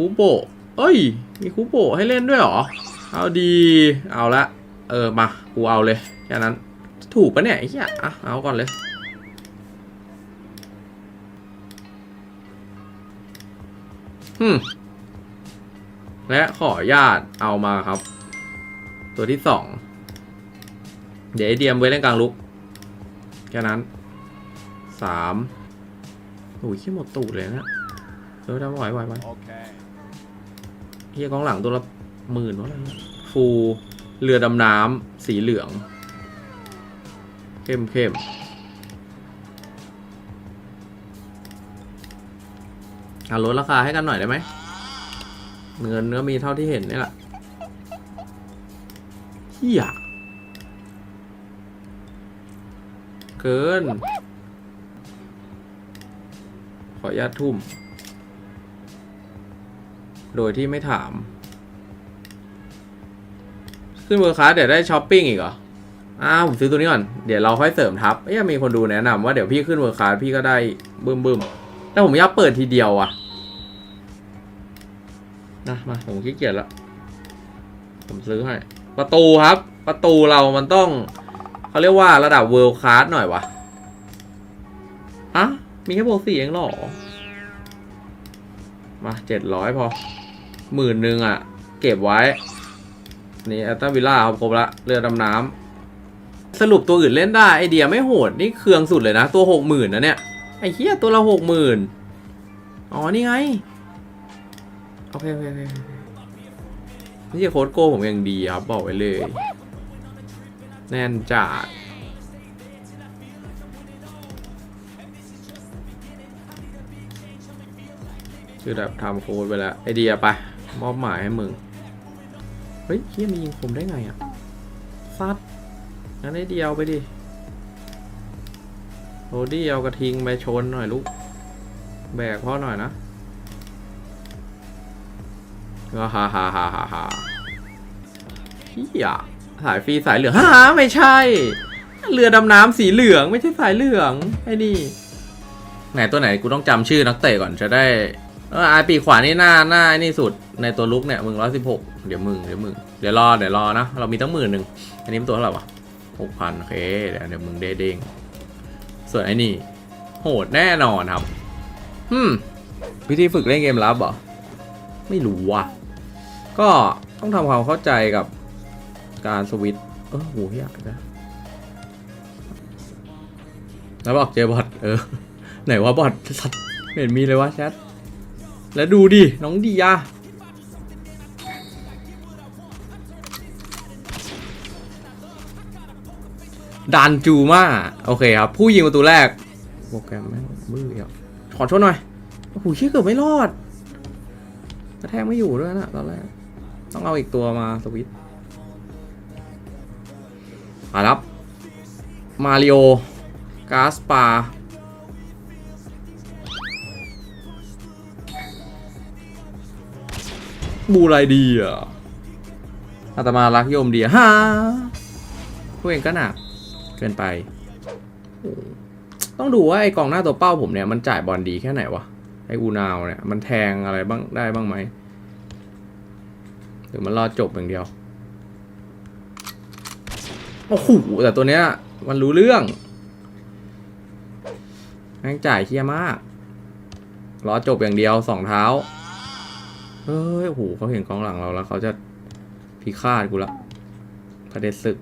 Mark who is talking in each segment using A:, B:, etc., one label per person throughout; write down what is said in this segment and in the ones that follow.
A: คูโบเอ้ย มีคูโบให้เล่นด้วยหรอ เอาดี เอาละ เออ มา กูเอาเลย แค่นั้น ถูกปะเนี่ยไอ้เหี้ยอะเอาก่อนเลย ฮึมและขออนุญาตเอามาครับ ตัวที่สอง เดี๋ยวไอเดียมไว้เล่นกลางลุก แค่นั้นสามโอ้ยขี้หมดตูดเลยนะเออทำไหวไหวไหว เฮียกองหลังตัวละหมื่นวะฟูเรือดำน้ำสีเหลือง เข้มเข้มอะลดราคาให้กันหน่อยได้ไหม เงินก็มีเท่าที่เห็นนี่แหละเฮียเกิน ขออนุญาตทุ่ม โดยที่ไม่ถาม ขึ้นเวอร์คลาสเดี๋ยวได้ช้อปปิ้งอีกเหรออ้าวผมซื้อตัวนี้ก่อน เดี๋ยวเราค่อยเสริมทับเอ้ยมีคนดูแนะนำว่าเดี๋ยวพี่ขึ้นเวอร์คลาสพี่ก็ได้บึ้มบึ้มแต่ผมอยากเปิดทีเดียวอะนะมาผมขี้เกียจละผมซื้อให้ ประตูครับ ประตูเรามันต้องเขาเรียกว่าระดับเวิลด์คลาสหน่อยวะอะมีแค่โบสี่เองหรอ มาเจ็ดร้อยพอ หมื่นหนึ่งอะ เก็บไว้ นี่แอตตาวิลล่าครับครบละเรือดำน้ำสรุปตัวอื่นเล่นได้ไอเดียไม่โหด นี่เครืองสุดเลยนะ ตัวหกหมื่นนะเนี่ย ไอ้เหี้ยตัวละหกหมื่นอ๋อ นี่ไง โอเคโอเคโอเคนี่จะโค้ดโก้ผมยังดีครับ บอกไว้เลย แน่นจัดคือแบบทำโค้ดไปแล้ว ไอเดียไป มอบหมายให้มึง เฮ้ยเฮียมียิงคมได้ไงอะซัดงั้นไอเดียวไปดิโรดี้เอากระทิงไปชนหน่อยลูก แบกพ่อหน่อยนะก็ฮ่าฮ่าฮ่าฮ่าฮ่าเฮียสายฟรีสายเหลืองฮ่าไม่ใช่ เรือดำน้ำสีเหลืองไม่ใช่สายเหลืองไอ้นี่ไหนตัวไหนกูต้องจำชื่อนักเตะก่อนจะได้ เออไอปีขวานี่หน้าหน้าไอ้นี่สุดในตัวลุกเนี่ยมึงร้อยสิบหกเดี๋ยวมึงเดี๋ยวมึงเดี๋ยวรอเดี๋ยวรอนะเรามีตั้งหมื่นหนึ่งอันนี้มันตัวเท่าไหร่วะหกพันโอเคเดี๋ยวเดี๋ยวมึงเด้เด้งส่วนไอ้นี่ โหดแน่นอนครับอืมวิธีฝึกเล่นเกมลับเหรอไม่รู้ว่ะ ก็ต้องทำความเข้าใจกับการสวิตช์เออโหอยากนะแล้วบอกเจอบอทเออ ไหนว่าบอทสัตว์เห็นมีเลยวะแชท แล้วดูดิ น้องดีอะดันจูมาโอเคครับ ผู้ยิงประตูแรกโปรแกรมแม่งมือเดียวขอโทษหน่อย โอ้โหเชี่ยเกือบไม่รอดกระแทกไม่อยู่ด้วยนะตอนแรก ต้องเอาอีกตัวมาสวิตมาครับ มาริโอกาสปา บูไรดีอะอาตมารักโยมดีอะฮ่าพวกเองก็หนักเกินไป ต้องดูว่าไอ้กองหน้าตัวเป้าผมเนี่ยมันจ่ายบอลดีแค่ไหนวะ ไอ้อูนาวเนี่ยมันแทงอะไรบ้างได้บ้างไหมหรือมันรอจบอย่างเดียว โอ้โหแต่ตัวเนี้ยมันรู้เรื่องแม่งจ่ายเคี้ยมาก รอจบอย่างเดียวสองเท้า เฮ้ยโอ้โหเขาเห็นกองหลังเราแล้ว เขาจะพิฆาตกูละพระเดชศึก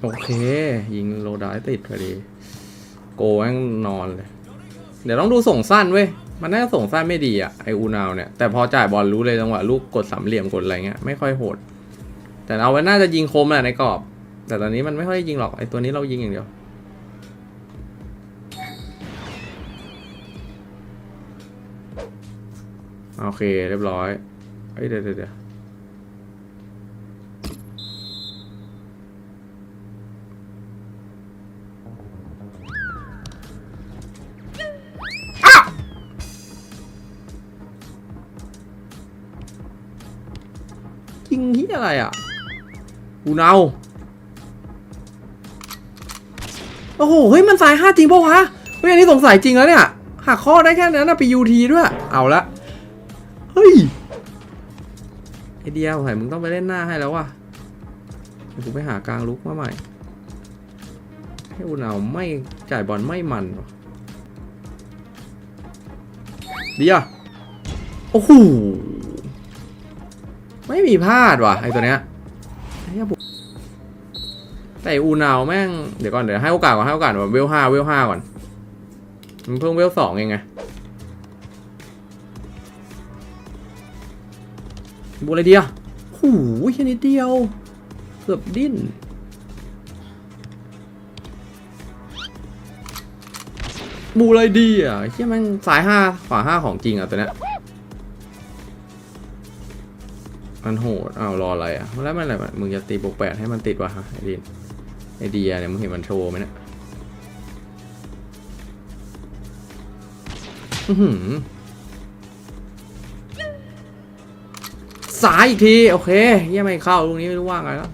A: โอเค ยิงโลดายติดพอดี โกแม่งนอนเลย เดี๋ยวต้องดูส่งสั้นเว้ย มันน่าจะส่งสั้นไม่ดีอะไออูนาวเนี่ย แต่พอจ่ายบอลรู้เลยจังหวะลูกกดสามเหลี่ยมกดอะไรเงี้ยไม่ค่อยโหด แต่เอาไว้น่าจะยิงคมแหละในกรอบแแต่ตอนนี้มันไม่ค่อยยิงหรอกไอตัวนี้เรายิงอย่างเดียว โอเค เรียบร้อยเอ้ยเดี๋ยวเดี๋ยวเดี๋ยวอ้าวยิงที่อะไรอะกูเนาโอ้โห เฮ้ย มันสายห้าจริงปะวะ เฮ้ย อันนี้สงสัยจริงแล้วเนี่ย หักข้อได้แค่นั้นนะไปยูทีด้วย เอาละ ไอเดียวไยมึงต้องไปเล่นหน้าให้แล้ววะเดี๋ยวกูไปหากลางลุกมาใหม่ ให้อุณเอาไม่จ่ายบอลไม่มันว่ะเดียวโอ้โหไม่มีพลาดว่ะไอตัวเนี้ยไอ้บุแต่อูนาวแม่งเดี๋ยวก่อนเดี๋ยวให้โอกาสก่อนให้โอกาสก่อนเวลห้าเวลห้าก่อนมันเพิ่งเวลสองเองไง บูอะไรเดียวโอ้โหแค่นิดเดียว เกือบดิ้น บูอะไรดีอะเชี่ยม่งสายห้าขวาห้าของจริงอะตัวเนี้ยมันโหดอ้าวรออะไรอะแล้วมันอะไรมึงจะตีบวกแปดให้มันติดวะฮะไอดินไอเดียเนี่ยมึงเห็นมันโชว์ไหมเนี่ยอื้อหือ สายอีกที โอเคเยี่ยไม่เข้าลูกนี้ไม่รู้ว่าไงแล้ว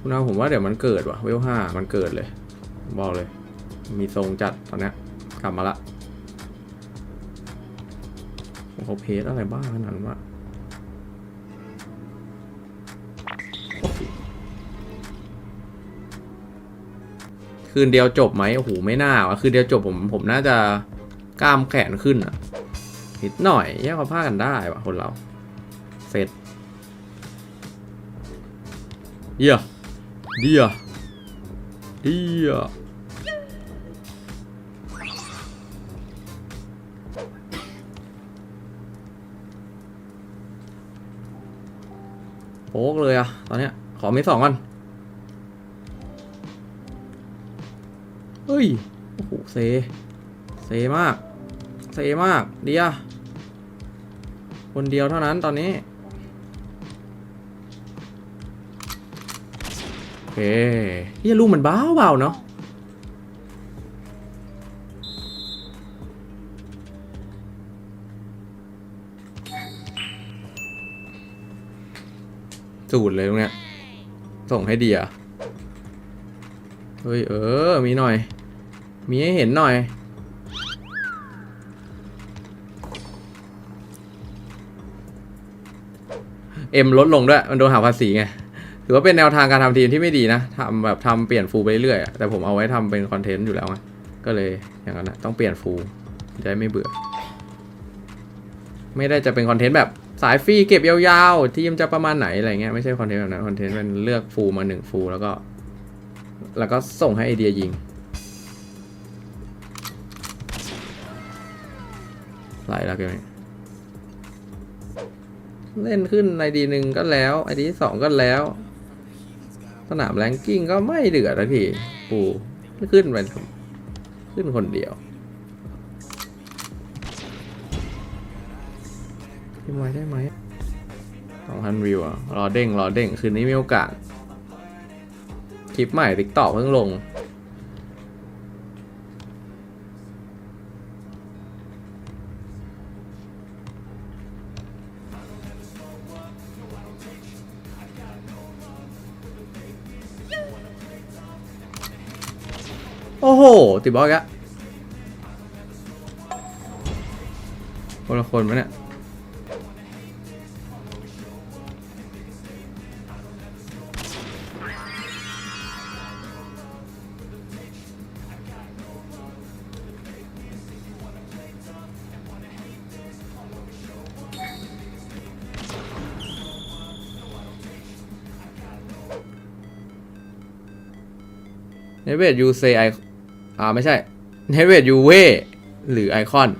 A: คุณเอาผมว่าเดี๋ยวมันเกิดว่ะเวลห้ามันเกิดเลย บอกเลย มีทรงจัดตอนนี้กลับมาละโอ้โหเพจอะไรบ้างขนาดนั้นวะคืนเดียวจบไหมโอ้โหไม่น่าว่ะคืนเดียวจบผมผมน่าจะกล้ามแขนขึ้นอะนิดหน่อยแยกความผ้ากันได้ว่ะคนเรา เสร็จ เยี่ย เดียเดียโป๊กเลยอะตอนเนี้ย ขอไม่สองก่อนเฮ้ย โอ้โห เซ เซมาก เซมาก เดียคนเดียวเท่านั้นตอนนี้ โอ เคเฮียลูกมันบ้าเบาๆเนาะสูตรเลยตรงเนี้ย ส่งให้เดียเฮ้ย เออ มีหน่อย มีให้เห็นหน่อย เอ็มลดลงด้วย มันโดนหักภาษีไง ถือว่าเป็นแนวทางการทำทีมที่ไม่ดีนะทำแบบทำเปลี่ยนฟูลไปเรื่อยๆแต่ผมเอาไว้ทำเป็นคอนเทนต์อยู่แล้วไงก็เลยอย่างนั้นนะต้องเปลี่ยนฟูลจะได้ไม่เบื่อ ไม่ได้จะเป็นคอนเทนต์แบบสายฟรีเก็บยาวๆ ทีมจะประมาณไหนอะไรเงี้ยไม่ใช่คอนเทนต์แบบนั้นคอนเทนต์เป็นเลือกฟูลมาหนึ่งฟูลแล้วก็ แล้วก็ส่งให้ไอเดียยิง ไหลแล้วเกมนี้เล่นขึ้นไอดีหนึ่งก็แล้วไอดีสองก็แล้ว สนามแรงกิ้งก็ไม่เดือดแล้วทีปูขึ้นไปขึ้นคนเดียวขึ้นไว้ได้ไหมสองพันวิวอะรอเด้งรอเด้งคืนนี้มีโอกาส คลิปใหม่ติ๊กตอกเพิ่งลง โอ้โห ติดบล็อกอะคนละคนมั้เนี่ยเนเวทยูเซไอ อ่าไม่ใช่เนเวตยูเวหรือไอคอน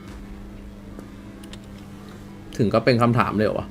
A: ถึงก็เป็นคำถามเลยเหรอวะ